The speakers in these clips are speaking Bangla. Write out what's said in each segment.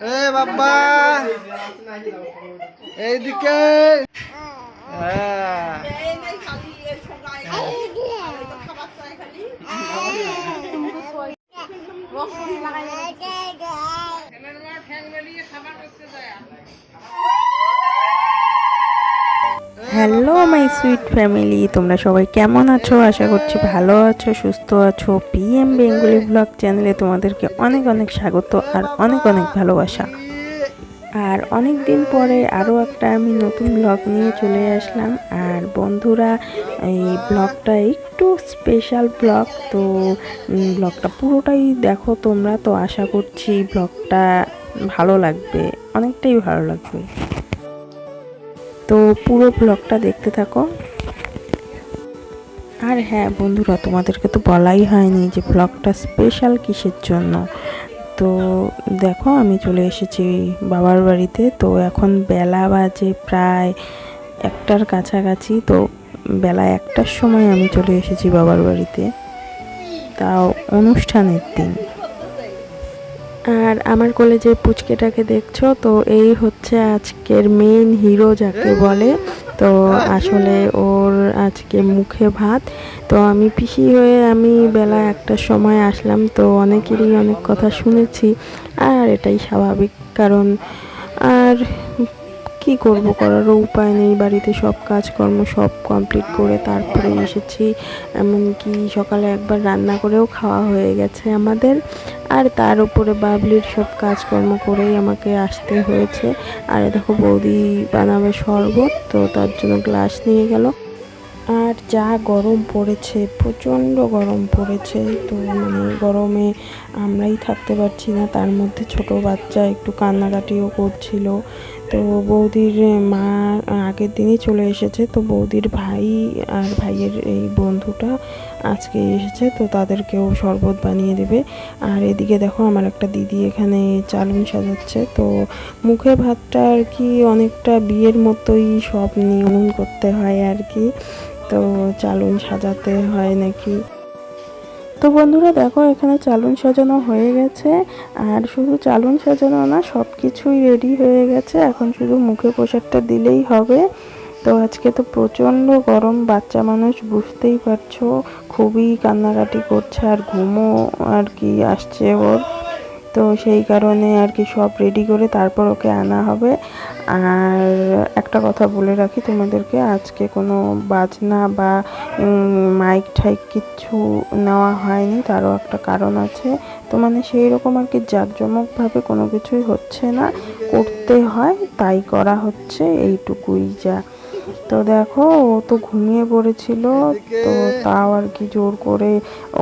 এ বাবা এইদিকে। হ্যাঁ। হ্যালো মাই সুইট ফ্যামিলি তোমরা সবাই কেমন আছো? আশা করছি ভালো আছো, সুস্থ আছো। পিএম বেঙ্গলি ব্লগ চ্যানেলে তোমাদেরকে অনেক অনেক স্বাগত আর অনেক অনেক ভালোবাসা। আর অনেক দিন পরে আরও একটা আমি নতুন ব্লগ নিয়ে চলে আসলাম। আর বন্ধুরা, এই ব্লগটা একটু স্পেশাল ব্লগ তো ব্লগটা পুরোটাই দেখো তোমরা। তো আশা করছি ব্লগটা ভালো লাগবে, অনেকটাই ভালো লাগবে। তো পুরো ব্লগটা দেখতে থাকো। আর হ্যাঁ বন্ধুরা, তোমাদেরকে তো বলাই হয়নি যে ব্লগটা স্পেশাল কিসের জন্য। তো দেখো, আমি চলে এসেছি বাবার বাড়িতে। তো এখন বেলা বাজে প্রায় একটার কাছাকাছি। তো বেলা একটার সময় আমি চলে এসেছি বাবার বাড়িতে। তাও অনুষ্ঠানের দিন। আর আমার কলেজে পুচকেটাকে দেখছ, তো এই হচ্ছে আজকের মেইন হিরো যাকে বলে। তো আসলে ওর আজকে মুখে ভাত। তো আমি পিসি হয়ে আমি বেলা একটার সময় আসলাম, তো অনেকেরই অনেক কথা শুনেছি। আর এটাই স্বাভাবিক, কারণ আর কি করব করারও উপায় নেই, বাড়িতে সব কাজকর্ম সব কমপ্লিট করে তারপরে এসেছি। এমনকি সকালে একবার রান্না করেও খাওয়া হয়ে গেছে আমাদের। আর তার উপরে বাবলির সব কাজকর্ম করেই আমাকে আসতে হয়েছে। আর দেখো বৌদি বানাবে শরবত, তো তার জন্য গ্লাস নিয়ে গেল। আর যা গরম পড়েছে, প্রচণ্ড গরম পড়েছে, তো মানে গরমে আমরাই থাকতে পারছি না। তার মধ্যে ছোট বাচ্চা একটু কান্নাকাটিও করছিল। তো বৌদির মা আগের দিনই চলে এসেছে। তো বৌদির ভাই আর ভাইয়ের এই বন্ধুটা আজকে এসেছে, তো তাদেরকেও শরবত বানিয়ে দেবে। আর এদিকে দেখো আমার একটা দিদি এখানে চালুন সাজাচ্ছে। তো মুখে ভাতটা আর কি অনেকটা বিয়ের মতোই সব নিয়মন করতে হয় আর কি। তো চালুন সাজাতে হয় নাকি? তো বন্ধুরা দেখো, এখানে চালুন সাজানো হয়ে গেছে। আর শুধু চালুন সাজানো না সব কিছুই রেডি হয়ে গেছে। এখন শুধু মুখে পোশাকটা দিলেই হবে। তো আজকে তো প্রচণ্ড গরম, বাচ্চা মানুষ বুঝতেই পারছ, খুবই কান্নাকাটি করছে, আর ঘুমো আর কি আসছে ওর। তো সেই কারণে আর কি সব রেডি করে তারপর ওকে আনা হবে। আর একটা কথা বলে রাখি তোমাদেরকে, আজকে কোনো বাজনা বা মাইক ঠাইক কিচ্ছু নেওয়া হয়নি, তারও একটা কারণ আছে। তো মানে সেই রকম আর কি জাঁকজমকভাবে কোনো কিছুই হচ্ছে না। করতে হয়, তাই করা হচ্ছে, এইটুকুই যা। তো দেখো, ও তো ঘুমিয়ে পড়েছিল, তো তাও আর কি জোর করে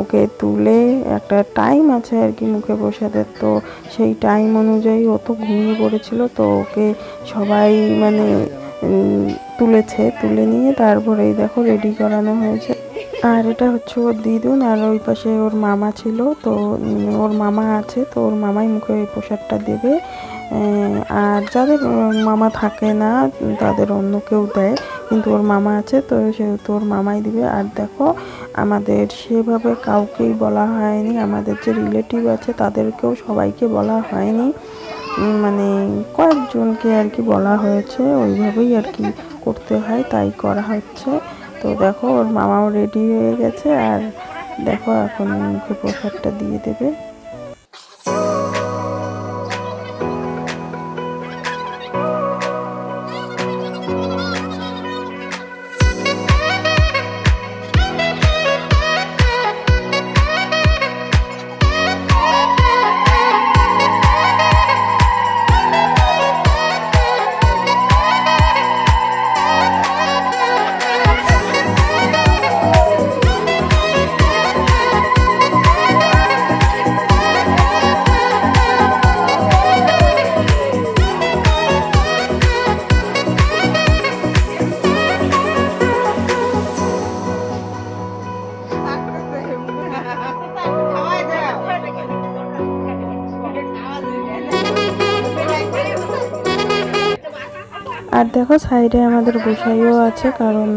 ওকে তুলে একটা টাইম আছে আর কি মুখে প্রসাদের তো সেই টাইম অনুযায়ী ও তো ঘুমিয়ে পড়েছিল, তো ওকে সবাই মানে তুলেছে, তুলে নিয়ে তারপরে এই দেখো রেডি করানো হয়েছে। আর এটা হচ্ছে ওর দিদুন, আর ওই পাশে ওর মামা ছিল, তো ওর মামা আছে, তো ওর মামাই মুখে ওই প্রসাদটা দেবে। আর যাদের মামা থাকে না, তাদের অন্য কেউ দেয়। কিন্তু ওর মামা আছে, তো সেহেতু ওর মামাই দিবে। আর দেখো, আমাদের সেভাবে কাউকেই বলা হয়নি, আমাদের যে রিলেটিভ আছে তাদেরকেও সবাইকে বলা হয়নি। মানে কয়েকজনকে আর কি বলা হয়েছে, ওইভাবেই আর কি করতে হয়, তাই করা হচ্ছে। তো দেখো, ওর মামাও রেডি হয়ে গেছে, আর দেখো এখন মুখে প্রসাদটা দিয়ে দেবে। আর দেখো সাইডে আমাদের গোসাইও আছে, কারণ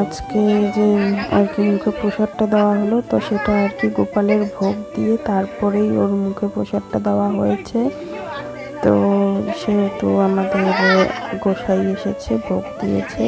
আজকে যে, আর কি মুখে প্রসাদটা দেওয়া হলো, তো সেটা আর কি গোপালের ভোগ দিয়ে তারপরেই ওর মুখে প্রসাদটা দেওয়া হয়েছে। তো সেহেতু আমাদের গোসাই এসেছে, ভোগ দিয়েছে।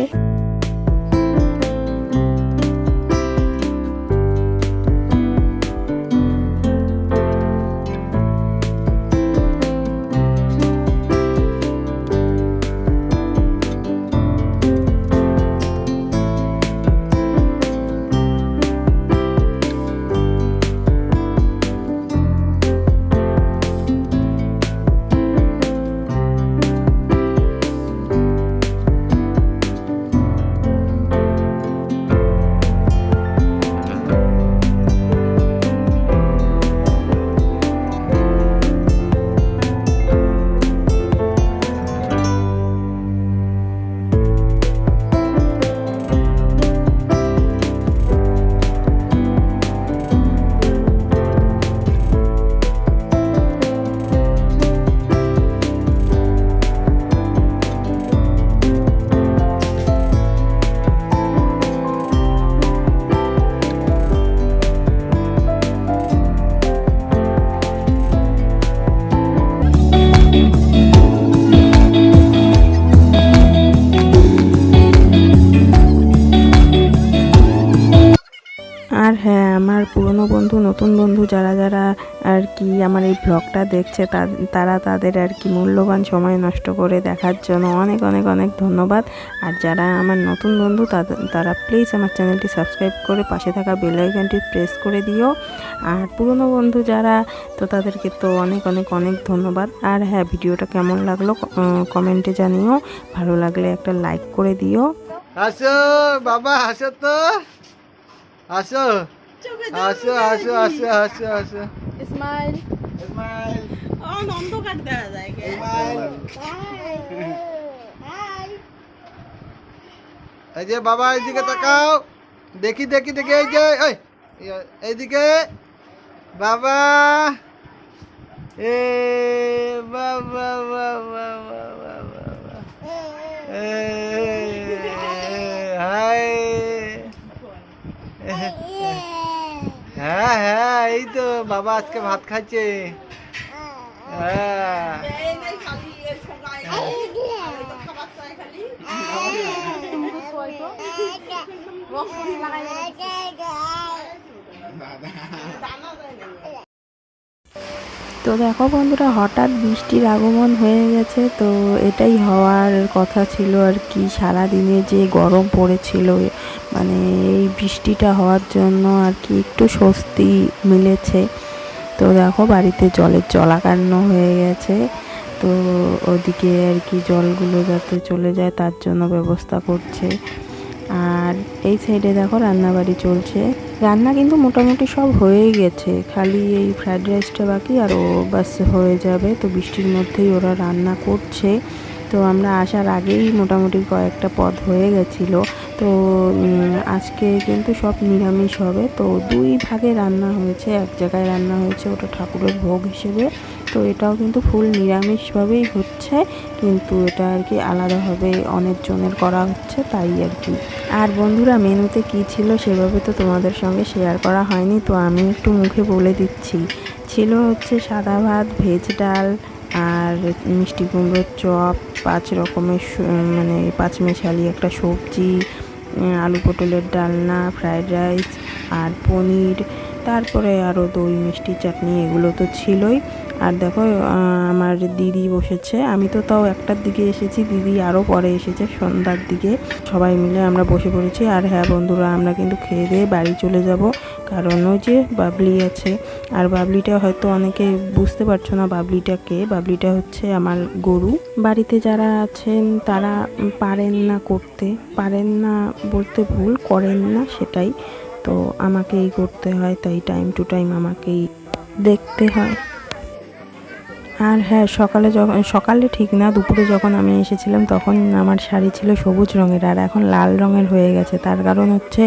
হ্যাঁ আমার পুরনো বন্ধু, নতুন বন্ধু যারা যারা আর কি আমার এই ব্লগটা দেখছে তারা তাদের আর কি মূল্যবান সময় নষ্ট করে দেখার জন্য অনেক অনেক অনেক ধন্যবাদ। আর যারা আমার নতুন বন্ধু তারা প্লিজ আমার চ্যানেলটি সাবস্ক্রাইব করে পাশে থাকা বেল আইকনটি প্রেস করে দিও। আর পুরনো বন্ধু যারা, তো তাদেরকে তো অনেক অনেক অনেক ধন্যবাদ। আর হ্যাঁ ভিডিওটা কেমন লাগল কমেন্টে জানিও। ভালো লাগলে একটা লাইক করে দিও। আসো বাবা আসো তো। আসো আসো আসো আসো আসো আসো স্মাইল স্মাইল অন্ধকার দেখা যায় কে? এই যে বাবা এইদিকে তাকাও দেখি দেখি দেখি এই যে এই এই- এইদিকে বাবা এ বাবা বাবা বাবা বাবা এ হাই হ্যাঁ হ্যাঁ এই তো বাবা আজকে ভাত খাচ্ছে হ্যাঁ এই নাই খালি এই সবাই এই তো দেখো বন্ধুরা, হঠাৎ বৃষ্টির আগমন হয়ে গেছে, তো এটাই হওয়ার কথা ছিল আর কি। সারা দিনে যে গরম পড়েছিল মানে এই বৃষ্টিটা হওয়ার জন্য আর কি একটু স্বস্তি মিলেছে। তো দেখো বাড়িতে জলের জলাকান্ন হয়ে গেছে, তো ওদিকে আর কি জলগুলো যাতে চলে যায় তার জন্য ব্যবস্থা করছে। আর এই সাইডে দেখো রান্নাবাড়ি চলছে। রান্না কিন্তু মোটামুটি সব হয়েই গেছে। খালি এই ফ্রাইড রাইসটা বাকি আর ও বাস হয়ে যাবে। তো বৃষ্টির মধ্যেই ওরা রান্না করছে। তো আমরা আসার আগেই মোটামুটি কয়েকটা পদ হয়ে গেছিল। তো আজকে কিন্তু সব নিরামিষ হবে। তো দুই ভাগে রান্না হয়েছে। এক জায়গায় রান্না হয়েছে ওটা ঠাকুরের ভোগ হিসেবে। তো এটাও কিন্তু ফুল নিরামিষভাবেই হচ্ছে। কিন্তু এটা আর কি আলাদাভাবে অনেকজনের করা হচ্ছে, তাই আর কি। আর বন্ধুরা, মেনুতে কি ছিল সেভাবে তো তোমাদের সঙ্গে শেয়ার করা হয়নি। তো আমি একটু মুখে বলে দিচ্ছি। ছিল হচ্ছে সাদা ভাত, ভেজ ডাল আর মিষ্টি কুমড়োর চপ, পাঁচ রকমের মানে পাঁচ মেশালি একটা সবজি আলু পটলের ডালনা ফ্রায়েড রাইস আর পনির। তারপরে আরও দই, মিষ্টি চাটনি, এগুলো তো ছিলই। আর দেখো আমার দিদি বসেছে। আমি তো তাও একটার দিকে এসেছি, দিদি আরও পরে এসেছে সন্ধ্যার দিকে। সবাই মিলে আমরা বসে পড়েছি। আর হ্যাঁ বন্ধুরা, আমরা কিন্তু খেয়ে দিয়ে বাড়ি চলে যাব। কারণ ওই যে বাবলি আছে। আর বাবলিটা হয়তো অনেকে বুঝতে পারছ না বাবলিটা কে। বাবলিটা হচ্ছে আমার গরু। বাড়িতে যারা আছেন, তারা পারেন না করতে। পারেন না বলতে ভুল, করেন না সেটাই। তো আমাকেই করতে হয়, তাই টাইম টু টাইম আমাকেই দেখতে হয়। আর হ্যাঁ সকালে যখন সকালে ঠিক না, দুপুরে যখন আমি এসেছিলাম তখন আমার শাড়ি ছিল সবুজ রঙের আর এখন লাল রঙের হয়ে গেছে। তার কারণ হচ্ছে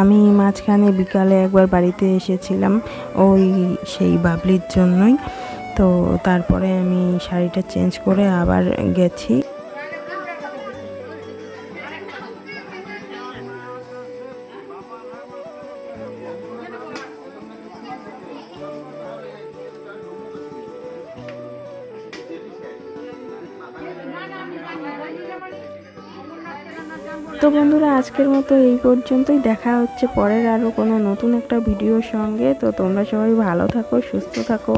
আমি মাঝখানে বিকালে একবার বাড়িতে এসেছিলাম ওই সেই বাবলির জন্যই। তো তারপরে আমি শাড়িটা চেঞ্জ করে আবার গেছি। তো বন্ধুরা, আজকের মতো এই পর্যন্তই। দেখা হচ্ছে পরের আরও কোনো নতুন একটা ভিডিওর সঙ্গে। তো তোমরা সবাই ভালো থাকো, সুস্থ থাকো।